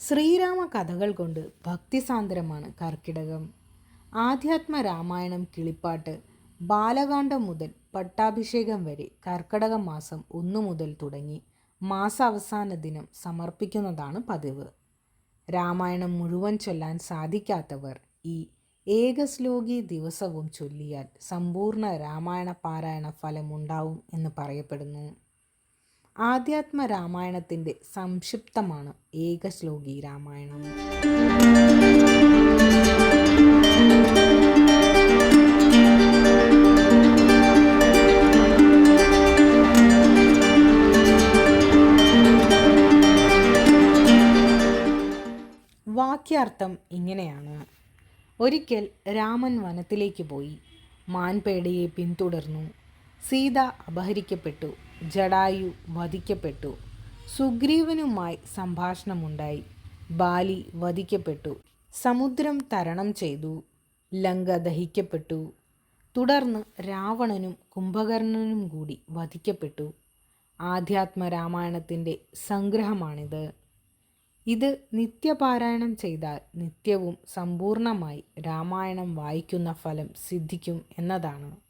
ശ്രീരാമ കഥകൾ കൊണ്ട് ഭക്തിസാന്ദ്രമാണ് കർക്കിടകം. ആധ്യാത്മ രാമായണം കിളിപ്പാട്ട് ബാലകാന്ഡം മുതൽ പട്ടാഭിഷേകം വരെ കർക്കിടക മാസം ഒന്നു മുതൽ തുടങ്ങി മാസാവസാന ദിനം സമർപ്പിക്കുന്നതാണ് പതിവ്. രാമായണം മുഴുവൻ ചൊല്ലാൻ സാധിക്കാത്തവർ ഈ ഏകശ്ലോകി ദിവസവും ചൊല്ലിയാൽ സമ്പൂർണ രാമായണ പാരായണ ഫലമുണ്ടാവും എന്ന് പറയപ്പെടുന്നു. ആധ്യാത്മ രാമായണത്തിന്റെ സംക്ഷിപ്തമാണ് ഏകശ്ലോകി രാമായണം. വാക്യാർത്ഥം ഇങ്ങനെയാണ്. ഒരിക്കൽ രാമൻ വനത്തിലേക്ക് പോയി. മാൻപേടയെ പിന്തുടർന്നു. സീത അപഹരിക്കപ്പെട്ടു. ജടായു വധിക്കപ്പെട്ടു. സുഗ്രീവനുമായി സംഭാഷണമുണ്ടായി. ബാലി വധിക്കപ്പെട്ടു. സമുദ്രം തരണം ചെയ്തു. ലങ്ക ദഹിക്കപ്പെട്ടു. തുടർന്ന് രാവണനും കുംഭകർണനും കൂടി വധിക്കപ്പെട്ടു. ആധ്യാത്മ രാമായണത്തിന്റെ സംഗ്രഹമാണിത്. ഇത് നിത്യപാരായണം ചെയ്താൽ നിത്യവും സമ്പൂർണമായി രാമായണം വായിക്കുന്ന ഫലം സിദ്ധിക്കും എന്നതാണ്.